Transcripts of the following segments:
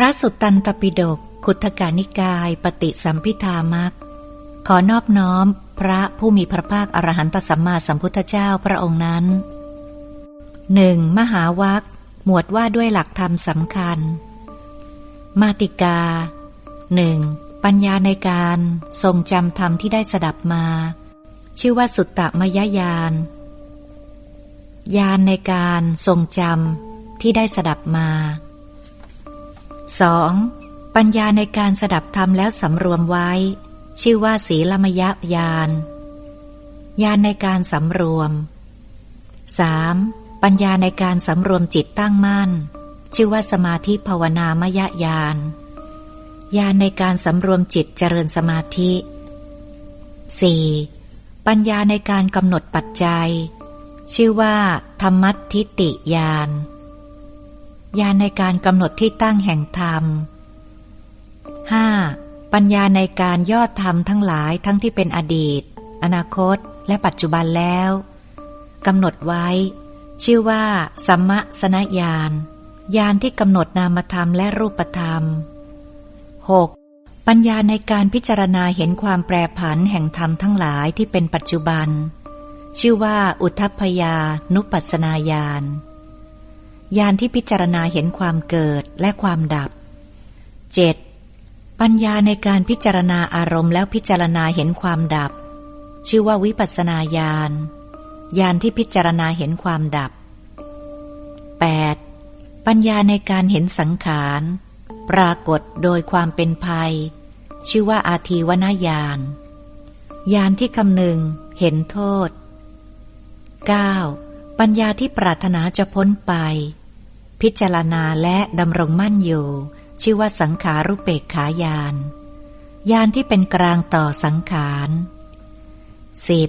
ระสุตตันตปิฎกขุทกานิกาย ปฏิสัมพิธามักขอนอบน้อม พระผู้มีพระภาคอรหันตสัมมาสัมพุทธเจ้าพระองค์นั้นหนึ่งมหาวัคหมวดว่าด้วยหลักธรรมสำคัญ มาติกาหนึ่งปัญญาในการทรงจำธรรมที่ได้สดับมา ชื่อว่าสุตตมยญาณญาณในการทรงจำที่ได้สดับมา 2. ปัญญาในการสดับธรรมแล้วสำรวมไว้ ชื่อว่าศีลมยญาณญาณในการสำรวม 3. ปัญญาในการสำรวมจิตตั้งมั่น ชื่อว่าสมาธิภาวนามยญาณญาณในการสำรวมจิตเจริญสมาธิ 4. ปัญญาในการกำหนดปัจจัย ชื่อว่า ธรรมัทิติญาณ ญาณในการกำหนดที่ตั้งแห่งธรรม 5. ปัญญาในการยอดธรรมทั้งหลายทั้งที่เป็นอดีต อนาคต และปัจจุบันแล้วกำหนดไว้ ชื่อว่า สัมมสนญาณญาณที่กำหนดนามธรรมและรูปธรรม 6. ปัญญาในการพิจารณาเห็นความแปรผันแห่งธรรมทั้งหลายที่เป็นปัจจุบัน ชื่อว่า อุทพยานุปัสนาญาณ ญาณที่พิจารณาเห็นความเกิดและความดับ 7. ปัญญาในการพิจารณาอารมณ์แล้วพิจารณาเห็นความดับ ชื่อว่าวิปัสนาญาณญาณที่พิจารณาเห็นความดับ 8. ปัญญาในการเห็นสังขาร ปรากฏโดยความเป็นภัย ชื่อว่าอาทีวนญาณญาณที่คำนึงเห็นโทษ 9. ปัญญาที่ปรารถนาจะพ้นไป พิจารณาและดำรงมั่นอยู่ ชื่อว่าสังขารุเปกขายานญาณที่เป็นกลางต่อสังขาร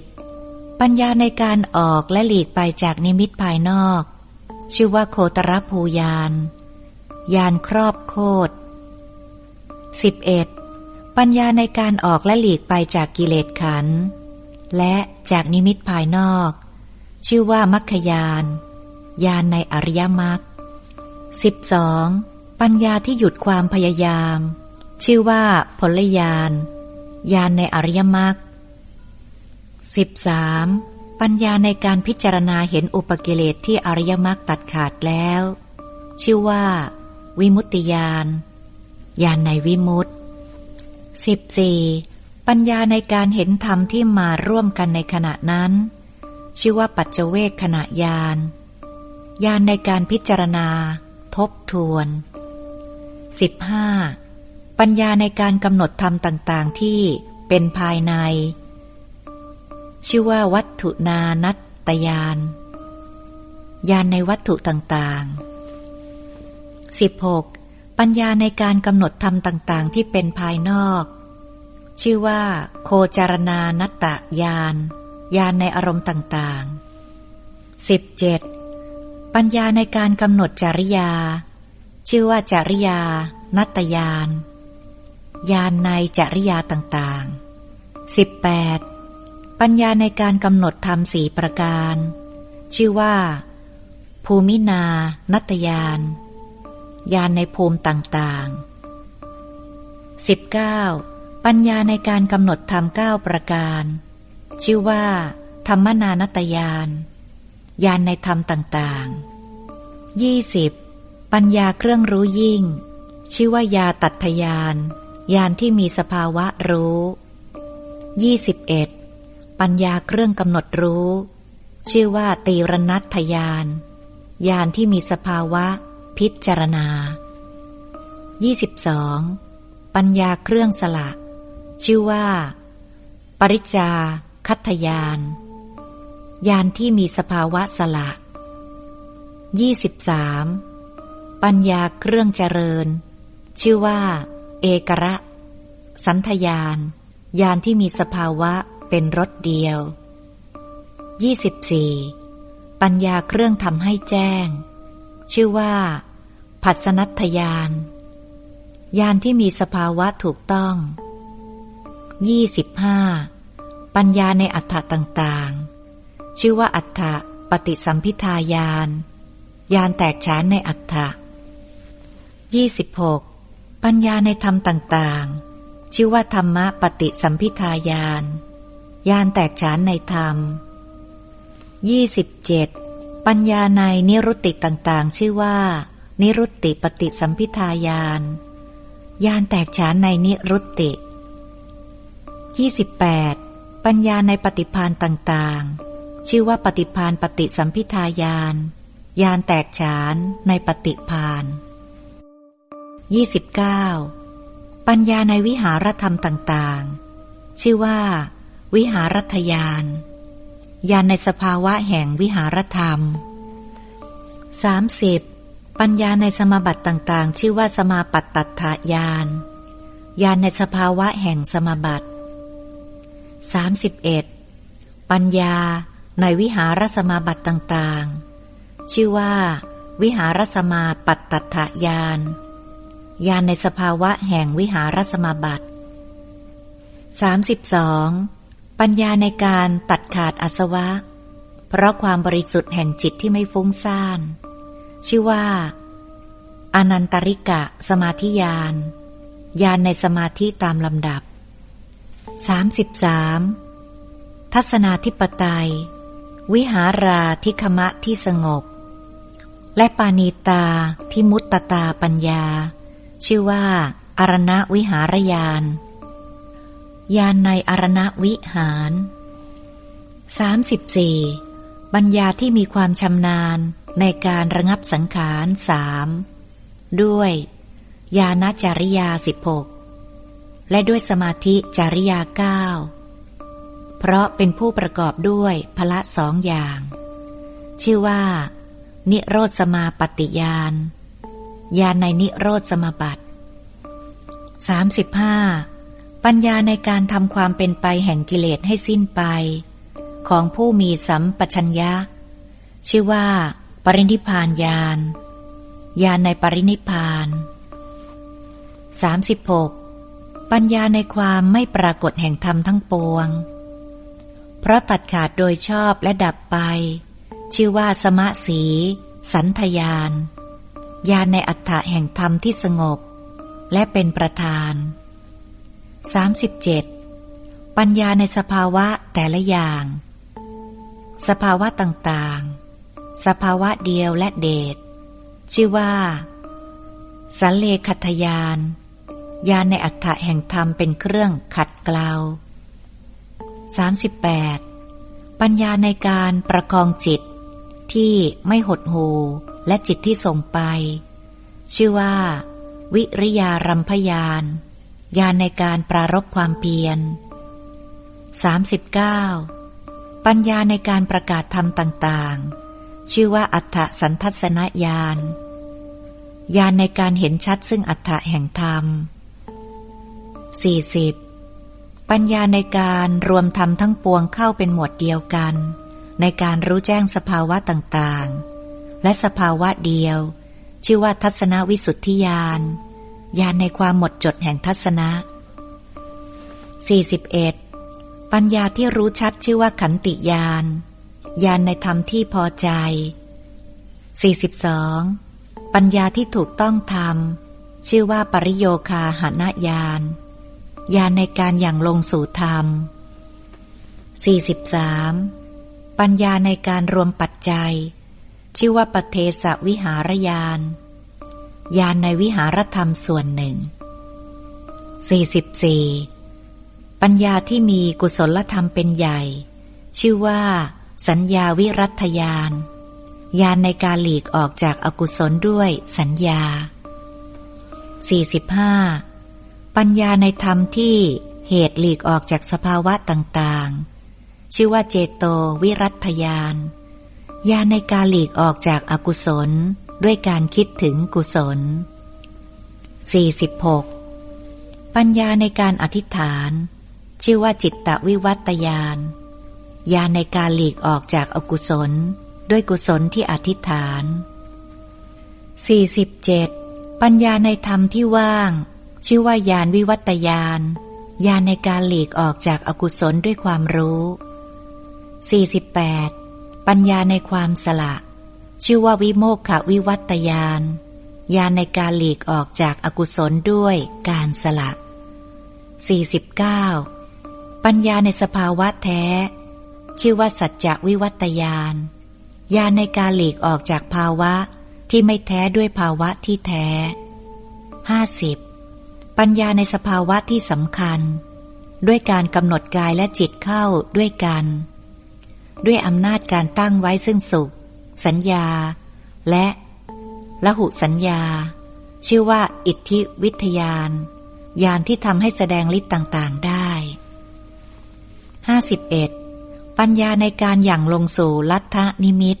10. ปัญญาในการออกและหลีกไปจากนิมิตภายนอก ชื่อว่าโคตรภูยานยานครอบโคด 11. ปัญญาในการออกและหลีกไปจากกิเลสขัน และจากนิมิตภายนอก ชื่อว่ามัคคยานยานในอริยมรรค 12. ปัญญาที่หยุดความพยายาม ชื่อว่าผลยานยานในอริยมรรค 13. ปัญญาในการพิจารณาเห็นอุปกิเลสที่อริยมรรคตัดขาดแล้ว ชื่อว่า วิมุตติยานญาณในวิมุตติสิบสี่ปัญญาในการเห็นธรรมที่มาร่วมกันในขณะนั้น ชื่อว่าปัจเจเวกขณะญาณญาณในการพิจารณา ทบทวนสิบห้าปัญญาในการกำหนดธรรมต่างๆ ที่เป็นภายใน ชื่อว่าวัตถุนานัตตยานญาณในวัตถุต่างๆ 16. ปัญญาในการกำหนดธรรมต่างๆ ที่เป็นภายนอก ชื่อว่า โคจารณานัตตญาณญาณในอารมณ์ต่างๆ 17. ปัญญาในการกำหนดจริยา ชื่อว่าจริยา นัตญาณญาณในจริยาต่างๆ 18. ปัญญาในการกำหนดธรรมสี่ประการ ชื่อว่า ภูมินา นัตญาณญาณในภูมิต่างๆ 19. ปัญญาในการกำหนดธรรมเก้าประการ ชื่อว่า ธรรมนานัตยาน ญาณในธรรมต่างๆ 20. ปัญญาเครื่องรู้ยิ่ง ชื่อว่ายาตัทยานญาณที่มีสภาวะรู้ 21. ปัญญาเครื่องกำหนดรู้ ชื่อว่าตีรณัตทยานญาณที่มีสภาวะ พิจารณา 22. ปัญญาเครื่องสละ ชื่อว่า ปริจาคัตยาน ยานที่มีสภาวะสละ 23. ปัญญาเครื่องเจริญ ชื่อว่า เอกระ สันทยาน ยานที่มีสภาวะเป็นรถเดียว 24. ปัญญาเครื่องทำให้แจ้ง ชื่อว่า ผัสนัตยาน ยานที่มีสภาวะถูกต้อง 25. ปัญญาในอัฏฐะต่างๆ ชื่อว่าอัฏฐะปฏิสัมพิทายานยานแตกฉานในอัฏฐะ 26. ปัญญาในธรรมต่างๆ ชื่อว่าธรรมะปฏิสัมพิทายานยานแตกฉานในธรรม 27. ปัญญาในนิรุตติต่างๆ ชื่อว่า นิรุตติปฏิสัมพิทายานยานแตกฉานในนิรุตติ 28. ปัญญาในปฏิพานต่างๆ ชื่อว่าปฏิพานปฏิสัมพิทายาน ยานแตกฉานในปฏิพาน 29. ปัญญาในวิหารธรรมต่างๆ ชื่อว่า วิหารทยาน ยานในสภาวะแห่งวิหารธรรม 30. ปัญญาในสมาบัติต่างๆ ชื่อว่าสมาปัตตัถายาน ยานในสภาวะแห่งสมาบัติ 31. ปัญญา ในวิหารสมาบัติต่างๆ ชื่อว่า วิหารสมาปัตตถายานยานในสภาวะแห่งวิหารสมาบัติ 32. ปัญญาในการตัดขาดอสวะ เพราะความบริสุทธิ์แห่งจิตที่ไม่ฟุ้งซ่าน ชื่อว่า อนันตริกะ สมาธิยานยานในสมาธิตามลำดับ 33. ทัศนาธิปไตย วิหาราทิคมะที่สงบ และปานีตาทิมุตตตาปัญญา ชื่อว่าอารณวิหารยาน ยานในอารณวิหาร 34. ปัญญาที่มีความชำนาญในการระงับสังขารสามด้วยญาณจาริยาสิบหกและด้วยสมาธิจาริยาเก้า เพราะเป็นผู้ประกอบด้วยพละสองอย่าง ชื่อว่า นิโรธสมาปฏิยานญาณในนิโรธสมาบัติ 35. ปัญญาในการทำความเป็นไปแห่งกิเลสให้สิ้นไป ของผู้มีสัมปชัญญะ ชื่อว่า ปรินิพานญาณญาณในปรินิพาน 36. ปัญญาในความไม่ปรากฏแห่งธรรมทั้งปวง เพราะตัดขาดโดยชอบและดับไป ชื่อว่าสมะสี สันทยานญาณในอัฏฐะแห่งธรรมที่สงบ และเป็นประธาน 37. ปัญญาในสภาวะแต่ละอย่าง สภาวะต่างๆ สภาวะเดียวและเดชชื่อว่าสันเลขัตยานยานในอัฏฐะแห่งธรรมเป็นเครื่องขัดเกลา 38. ปัญญาในการประคองจิตที่ไม่หดหูและจิตที่ส่งไป ชื่อว่า วิริยารัมพยานยานในการปรารบความเพียร 39. ปัญญาในการประกาศธรรมต่างๆ ชื่อว่าอัฏฐสันทัศนญาณญาณในการเห็นชัดซึ่งอัฏฐะแห่งธรรม 40. ปัญญาในการรวมธรรมทั้งปวงเข้าเป็นหมวดเดียวกัน ในการรู้แจ้งสภาวะต่างๆ และสภาวะเดียว ชื่อว่าทัศนวิสุทธิญาณญาณในความหมดจดแห่งทัศนะ 41. ปัญญาที่รู้ชัดชื่อว่าขันติญาณญาณในธรรมที่พอใจ 42. ปัญญาที่ถูกต้องทำชื่อว่าปริโยคาหานญาณ ญาณในการอย่างลงสู่ธรรม 43. ปัญญาในการรวมปัจจัย ชื่อว่าปเทสวิหารญาณญาณในวิหารธรรมส่วนหนึ่ง 44. ปัญญาที่มีกุศลธรรมเป็นใหญ่ ชื่อว่า สัญญาวิรัตญาณญาณในการหลีกออกจากอากุศลด้วยสัญญา 45. ปัญญาในธรรมที่เหตุหลีกออกจากสภาวะต่างๆ ชื่อว่าเจโตวิรัตญาณญาณในการหลีกออกจากอากุศลด้วยการคิดถึงกุศล 46. ปัญญาในการอธิษฐาน ชื่อว่าจิตตวิวัตยาน ญาณในการหลีกออกจากอากุศล ด้วยกุศลที่อธิษฐาน 47. ปัญญาในธรรมที่ว่าง ชื่อว่าญาณวิวัตยานญาณในการหลีกออกจากอากุศลด้วยความรู้ 48. ปัญญาในความสละ ชื่อว่าวิโมกขวิวัตยานญาณในการหลีกออกจากอากุศลด้วยการสละ 49. ปัญญาในสภาวะแท้ ชื่อว่าสัจจวิวัตยานญาณในการหลีกออกจากภาวะที่ไม่แท้ด้วยภาวะที่แท้ 50. ปัญญาในสภาวะที่สำคัญ ด้วยการกำหนดกายและจิตเข้าด้วยกัน ด้วยอำนาจการตั้งไว้ซึ่งสุข สัญญา และละหุสัญญา ชื่อว่าอิทธิวิทยานยานที่ทำให้แสดงฤทธิ์ต่างๆได้ 51. ปัญญาในการอย่างลงสู่ลัทธนิมิต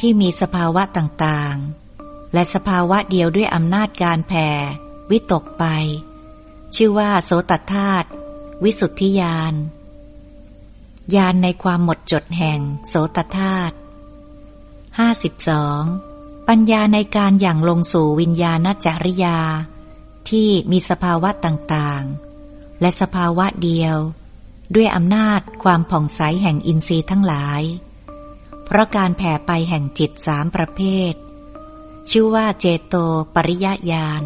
ที่มีสภาวะต่างๆ และสภาวะเดียวด้วยอำนาจการแผ่ วิตกไป ชื่อว่าโสตธาตุวิสุทธิยานยานในความหมดจดแห่งโสตธาตุ 52. ปัญญาในการอย่างลงสู่วิญญาณจริยา ที่มีสภาวะต่างๆ และสภาวะเดียว ด้วยอำนาจความผ่องใสแห่งอินทรีย์ทั้งหลาย เพราะการแผ่ไปแห่งจิตสามประเภท ชื่อว่าเจโตปริยญาณ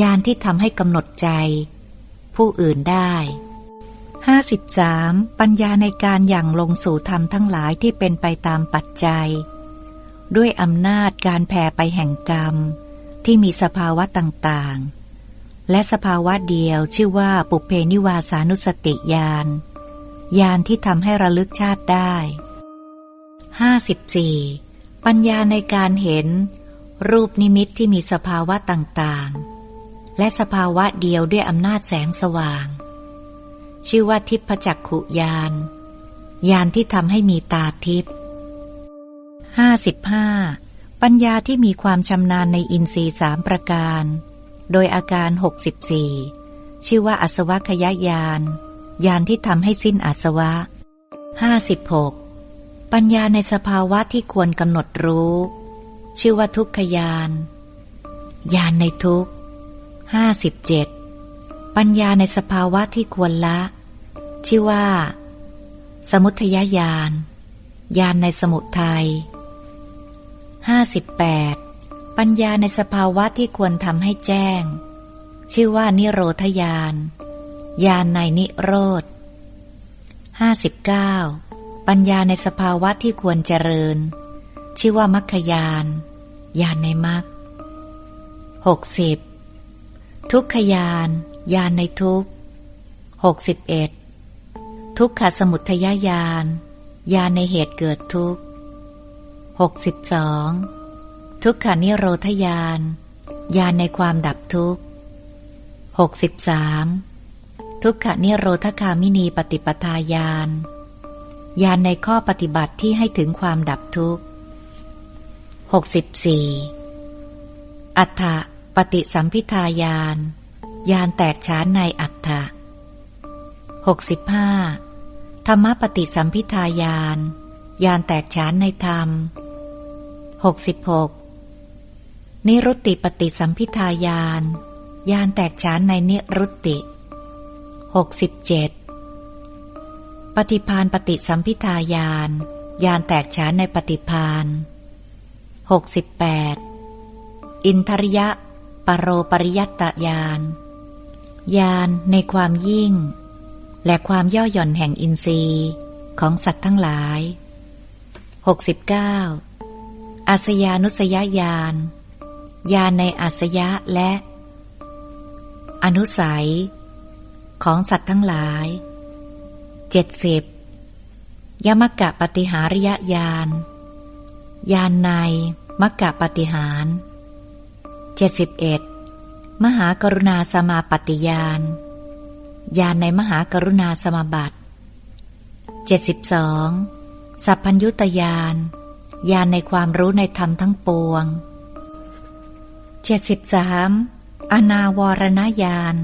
ญาณที่ทำให้กำหนดใจ ผู้อื่นได้ 53. ปัญญาในการอย่างลงสู่ธรรมทั้งหลายที่เป็นไปตามปัจจัย ด้วยอำนาจการแผ่ไปแห่งกรรม ที่มีสภาวะต่างๆ และสภาวะเดียวชื่อว่าปุเพนิวาสานุสติญาณญาณที่ทำให้ระลึกชาติได้ 54. ปัญญาในการเห็น รูปนิมิตที่มีสภาวะต่างๆ และสภาวะเดียวด้วยอำนาจแสงสว่าง ชื่อว่าทิพจักขุญาณญาณที่ทำให้มีตาทิพห้าสิบห้าปัญญาที่มีความชำนาญในอินทรีสามประการ โดยอาการ 64 ชื่อว่าอสวะขยายานยานที่ทำให้สิ้นอาสวะ 56. ปัญญาในสภาวะที่ควรกำหนดรู้ ชื่อว่าทุกขยานยานในทุก 57. ปัญญาในสภาวะที่ควรละ ชื่อว่า สมุทยญาณยานในสมุทัย58ปัญญาในสภาวะที่ควรทำให้แจ้ง ชื่อว่านิโรธยานยานในนิโรธ 59. ปัญญาในสภาวะที่ควรเจริญ ชื่อว่ามัคคยานยานในมัค 60. ทุกขยานยานในทุก 61. ทุกขสมุทยญาณยานในเหตุเกิดทุกข์62ทุกขานิโรธยานยานในความดับทุกข์63ทุกขานิโรธคามินีปฏิปทาญาณยานในข้อปฏิบัติที่ให้ถึงความดับทุกข์ 64 อัฏฐ ปฏิสัมพิทายาน ยานแตกฉานในอัฏฐะ65 ธรรมปฏิสัมพิทายาน ยานแตกฉานในธรรม 66 นิรุตติปฏิสัมพิทายาน ยานแตกฉานในนิรุตติ 67 ปฏิพานปฏิสัมพิทายาน ยานแตกฉานในปฏิพาน 68 อินทริยะ ปรโรปริยัตตยานยานในความยิ่ง และความย่อหย่อนแห่งอินทรีย์ของสัตว์ทั้งหลาย 69 อาสยานุสยญาณญาณในอาสยะและ อนุสัย ของสัตว์ทั้งหลายเจ็ดสิบยมกะปฏิหาริยญาณญาณในมกะปฏิหาร เจ็ดสิบเอ็ดมหากรุณาสมาปฏิญาณญาณในมหากรุณาสมาบัติเจ็ดสิบสองสัพพัญยุตยานญาณในความรู้ในธรรมทั้งปวง 73. อนาวรณญาณ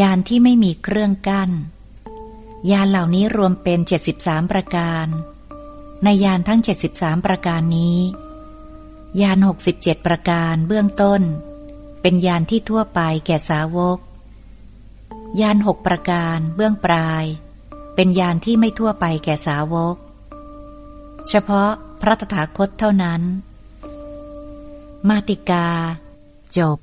ญาณที่ไม่มีเครื่องกัน้นญาณเหล่านี้รวมเป็น 73 ประการ ในญาณทั้ง 73 ประการนี้ ยาณ67ประการเบื้องต้น เป็นยานที่ทั่วไปแก่สาวก ยานหกประการเบื้องปลาย เป็นยานที่ไม่ทั่วไปแก่สาวก เฉพาะพระตถาคตเท่านั้น มาติกา จบ